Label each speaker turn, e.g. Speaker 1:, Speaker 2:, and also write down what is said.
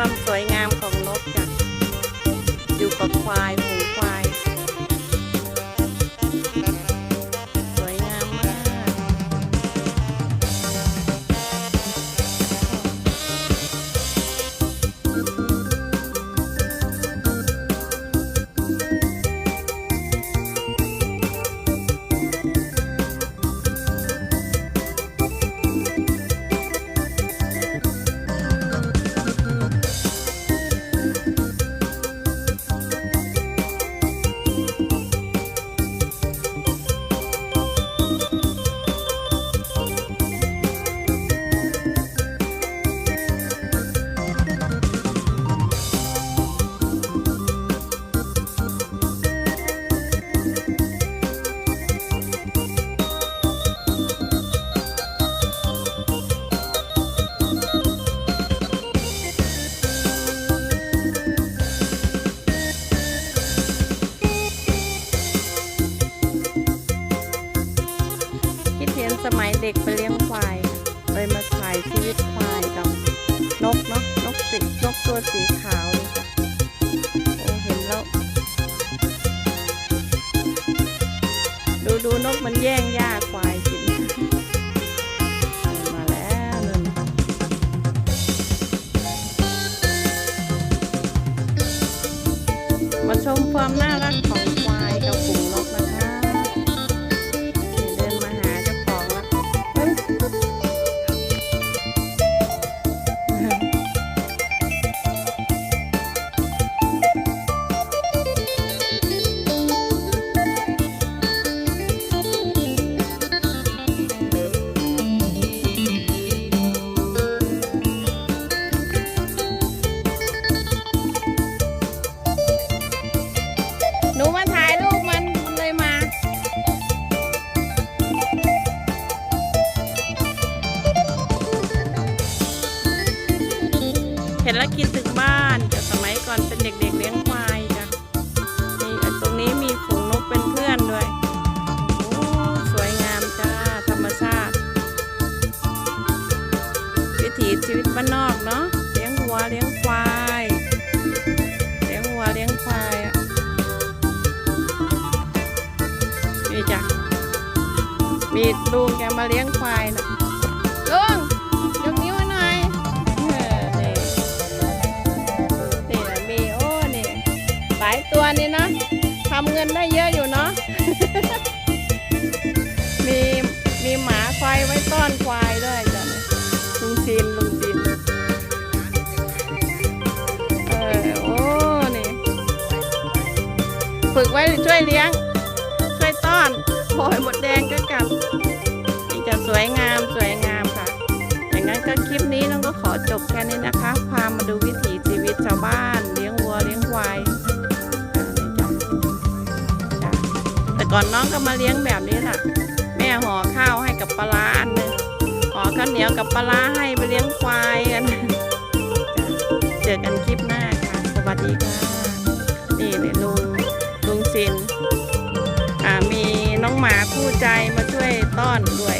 Speaker 1: ความสวยงาม ด็กไปเลี้ยงควายเลยมาถ่ายชีวิตควายกับนกเนาะนกสีนกตัวสีขาวเลยค่ะโอ้เห็นแล้ว ดูดูนกมันแย่งหญ้าควายกินมาแล้วนั่นมาชมความน่ารักของ หนูมาถ่ายรูปมันเลยมา เห็นแล้วคิดถึงบ้านจากสมัยก่อนเป็นเด็กๆเลี้ยงควายจ้ะนี่ตรงนี้มีฝูงนกเป็นเพื่อนด้วยโอ้สวยงามจ้า ธรรมชาติ วิถีชีวิตบ้านนอกเนาะเลี้ยงวัวเลี้ยงคว มีลุงแกมาเลี้ยงควายนะลุงยกนิ้วหน่อยเออนี่นี่แหละมีโอ้นี่หลายตัวนี่เนาะทำเงินได้เยอะอยู่เนาะมีมีหมาควายไว้ต้อนควายด้วยจ้ะลุงจีนลุงจีนเออโอ้นี่ฝึกไว้ช่วยเลี้ยง อนโอยหมดแดงก็กลับนี่จะสวยงามสวยงามค่ะ อย่างนั้นก็คลิปนี้น้องก็ขอจบแค่นี้นะคะ พามาดูวิถีชีวิตชาวบ้านเลี้ยงวัวเลี้ยงควายแต่ก่อนน้องก็มาเลี้ยงแบบนี้แหละแม่ห่อข้าวให้กับปลาอันนึงห่อข้าวเหนียวกับปลาให้ไปเลี้ยงควายกันเจอกันคลิปหน้าค่ะสวัสดีค่ะนี่เนี่ยลุงลุงซิน หมาคู่ใจมาช่วยต้อนด้วย